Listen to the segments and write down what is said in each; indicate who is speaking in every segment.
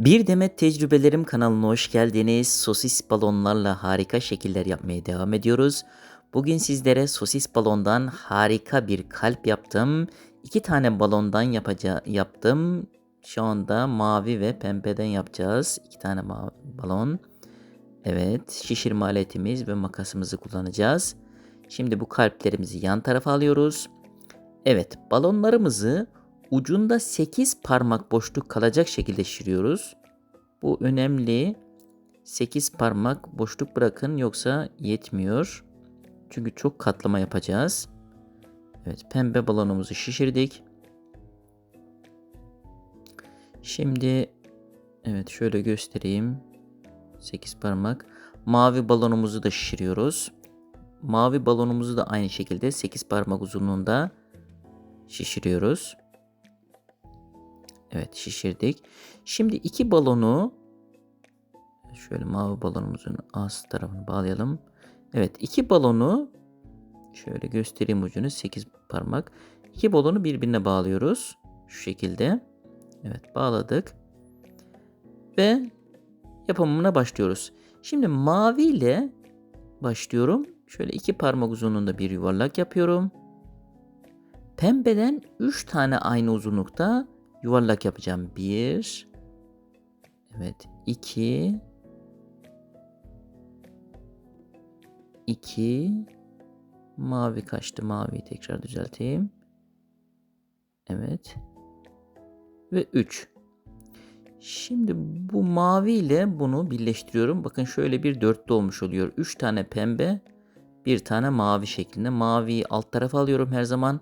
Speaker 1: Bir Demet Tecrübelerim kanalına hoş geldiniz. Sosis balonlarla harika şekiller yapmaya devam ediyoruz. Bugün sizlere sosis balondan harika bir kalp yaptım. İki tane balondan yapaca yaptım. Şu anda mavi ve pembeden yapacağız. İki tane balon. Evet, şişirme aletimiz ve makasımızı kullanacağız. Şimdi bu kalplerimizi yan tarafa alıyoruz. Evet, balonlarımızı ucunda 8 parmak boşluk kalacak şekilde şişiriyoruz. Bu önemli. 8 parmak boşluk bırakın yoksa yetmiyor. Çünkü çok katlama yapacağız. Evet, pembe balonumuzu şişirdik. Şimdi evet şöyle göstereyim. 8 parmak. Mavi balonumuzu da şişiriyoruz. Mavi balonumuzu da aynı şekilde 8 parmak uzunluğunda şişiriyoruz. Evet şişirdik. Şimdi iki balonu şöyle mavi balonumuzun ağız tarafını bağlayalım. Evet iki balonu şöyle göstereyim ucunu 8 parmak. İki balonu birbirine bağlıyoruz. Şu şekilde. Evet bağladık. Ve yapımına başlıyoruz. Şimdi mavi ile başlıyorum. Şöyle iki parmak uzunluğunda bir yuvarlak yapıyorum. Pembeden 3 tane aynı uzunlukta yuvarlak yapacağım. 1 Evet, 2 2 mavi kaçtı. Maviyi tekrar düzelteyim. Evet. Ve 3. Şimdi bu mavi ile bunu birleştiriyorum. Bakın şöyle bir dörtlü olmuş oluyor. 3 tane pembe, bir tane mavi şeklinde. Maviyi alt tarafa alıyorum her zaman.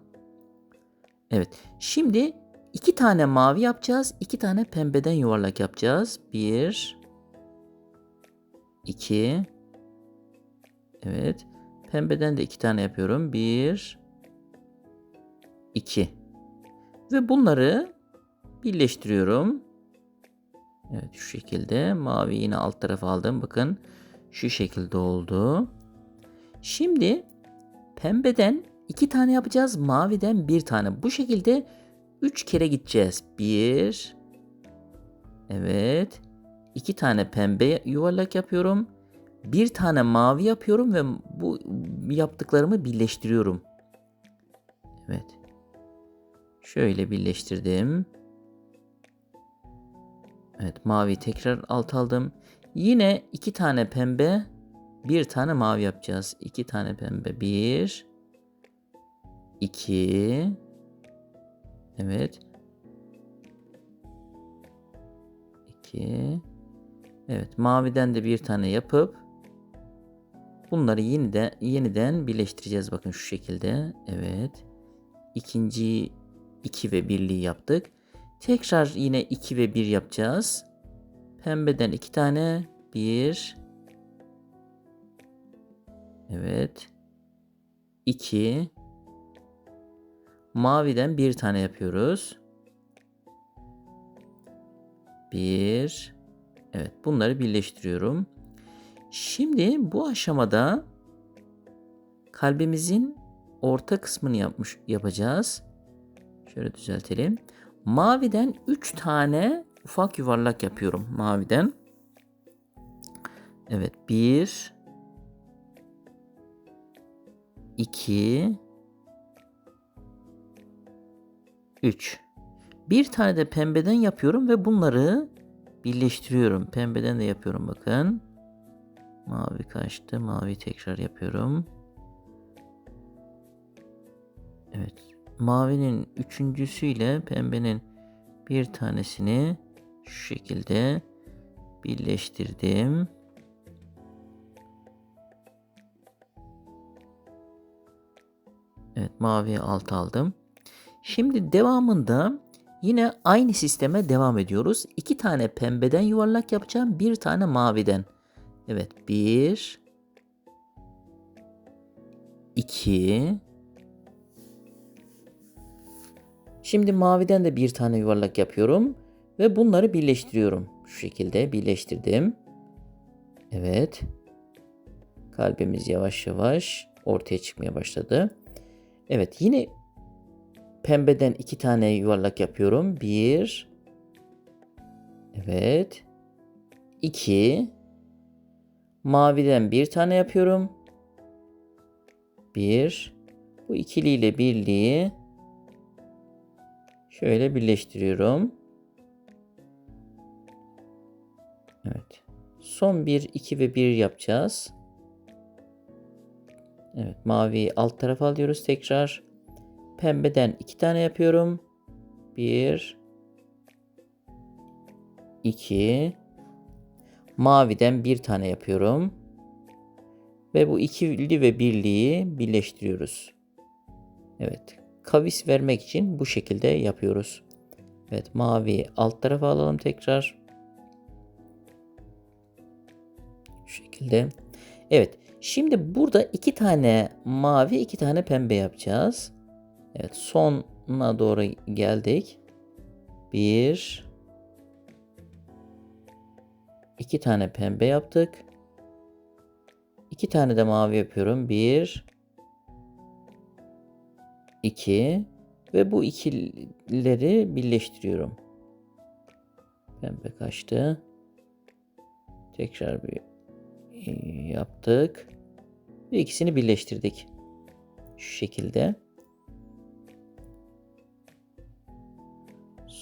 Speaker 1: Evet. Şimdi iki tane mavi yapacağız. iki tane pembeden yuvarlak yapacağız. Bir. iki. Evet. Pembeden de iki tane yapıyorum. Bir. iki. Ve bunları birleştiriyorum. Evet şu şekilde. Mavi yine alt tarafa aldım. Bakın şu şekilde oldu. Şimdi pembeden iki tane yapacağız. Maviden bir tane. Bu şekilde üç kere gideceğiz. Bir. Evet. iki tane pembe yuvarlak yapıyorum. Bir tane mavi yapıyorum ve bu yaptıklarımı birleştiriyorum. Evet. Şöyle birleştirdim. Evet mavi tekrar alt aldım. Yine iki tane pembe bir tane mavi yapacağız. İki tane pembe. Bir. iki. Evet. İki. Evet maviden de bir tane yapıp bunları yeniden, yeniden birleştireceğiz. Bakın şu şekilde. Evet. İkinci 2 ve birliği yaptık. Tekrar yine 2 ve 1 yapacağız. Pembeden 2 tane. 1 Evet. 2 Maviden bir tane yapıyoruz. 1 Evet bunları birleştiriyorum. Şimdi bu aşamada kalbimizin orta kısmını yapmış yapacağız. Şöyle düzeltelim. Maviden 3 tane ufak yuvarlak yapıyorum maviden. Evet 1 2 3 Bir tane de pembeden yapıyorum ve bunları birleştiriyorum. Pembeden de yapıyorum bakın. Mavi kaçtı. Mavi tekrar yapıyorum. Evet. Mavinin üçüncüsüyle pembenin bir tanesini şu şekilde birleştirdim. Evet maviye alt aldım. Şimdi devamında yine aynı sisteme devam ediyoruz. İki tane pembeden yuvarlak yapacağım. Bir tane maviden. Evet bir. iki. Şimdi maviden de bir tane yuvarlak yapıyorum. Ve bunları birleştiriyorum. Şu şekilde birleştirdim. Evet. Kalbimiz yavaş yavaş ortaya çıkmaya başladı. Evet yine pembeden iki tane yuvarlak yapıyorum. Bir. Evet. 2 Maviden bir tane yapıyorum. 1 Bu ikiliyle birliği şöyle birleştiriyorum. Evet. Son bir, iki ve bir yapacağız. Evet. Maviyi alt tarafa alıyoruz tekrar. Pembeden iki tane yapıyorum. Bir. iki. Maviden bir tane yapıyorum. Ve bu ikili ve birliği birleştiriyoruz. Evet. Kavis vermek için bu şekilde yapıyoruz. Evet. Mavi alt tarafa alalım tekrar. Şu şekilde. Evet. Şimdi burada iki tane mavi, iki tane pembe yapacağız. Evet. Sona doğru geldik. Bir. iki tane pembe yaptık. İki tane de mavi yapıyorum. Bir. iki Ve bu ikileri birleştiriyorum. Pembe kaçtı. Tekrar bir yaptık. Ve ikisini birleştirdik. Şu şekilde.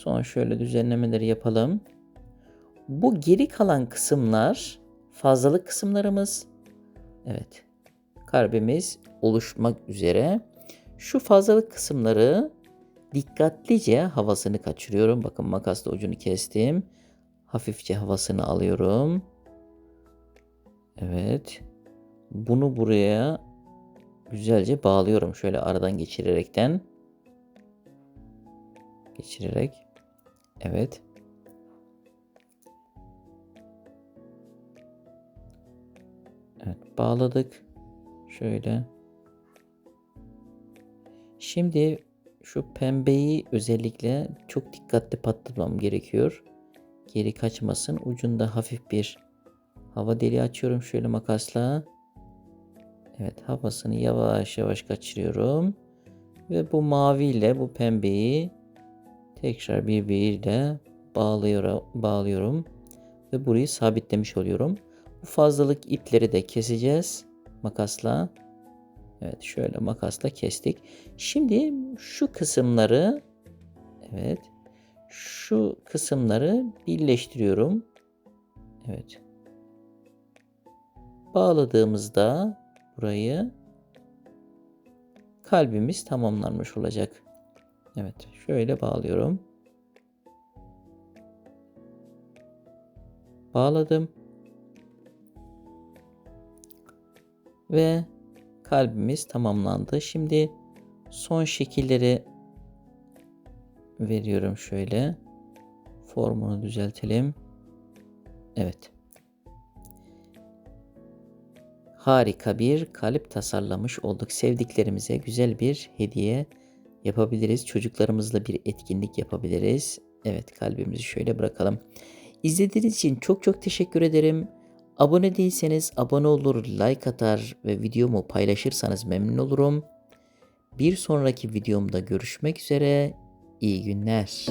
Speaker 1: Son şöyle düzenlemeleri yapalım. Bu geri kalan kısımlar fazlalık kısımlarımız. Evet. Kalbimiz oluşmak üzere. Şu fazlalık kısımları dikkatlice havasını kaçırıyorum. Bakın makasla ucunu kestim. Hafifçe havasını alıyorum. Evet. Bunu buraya güzelce bağlıyorum. Şöyle aradan geçirerekten. Geçirerek. Evet. Evet bağladık. Şöyle. Şimdi şu pembeyi özellikle çok dikkatli patlatmam gerekiyor. Geri kaçmasın. Ucunda hafif bir hava deliği açıyorum şöyle makasla. Evet havasını yavaş yavaş kaçırıyorum. Ve bu mavi ile bu pembeyi tekrar birbiriyle bağlıyorum, bağlıyorum. Ve burayı sabitlemiş oluyorum. Bu fazlalık ipleri de keseceğiz makasla. Evet şöyle makasla kestik. Şimdi şu kısımları evet şu kısımları birleştiriyorum. Evet. Bağladığımızda burayı kalbimiz tamamlanmış olacak. Evet şöyle bağlıyorum. Bağladım. Ve kalbimiz tamamlandı. Şimdi son şekilleri veriyorum şöyle. Formunu düzeltelim. Evet. Harika bir kalp tasarlamış olduk. Sevdiklerimize güzel bir hediye yapabiliriz. Çocuklarımızla bir etkinlik yapabiliriz. Evet kalbimizi şöyle bırakalım. İzlediğiniz için çok çok teşekkür ederim. Abone değilseniz abone olur, like atar ve videomu paylaşırsanız memnun olurum. Bir sonraki videomda görüşmek üzere. İyi günler.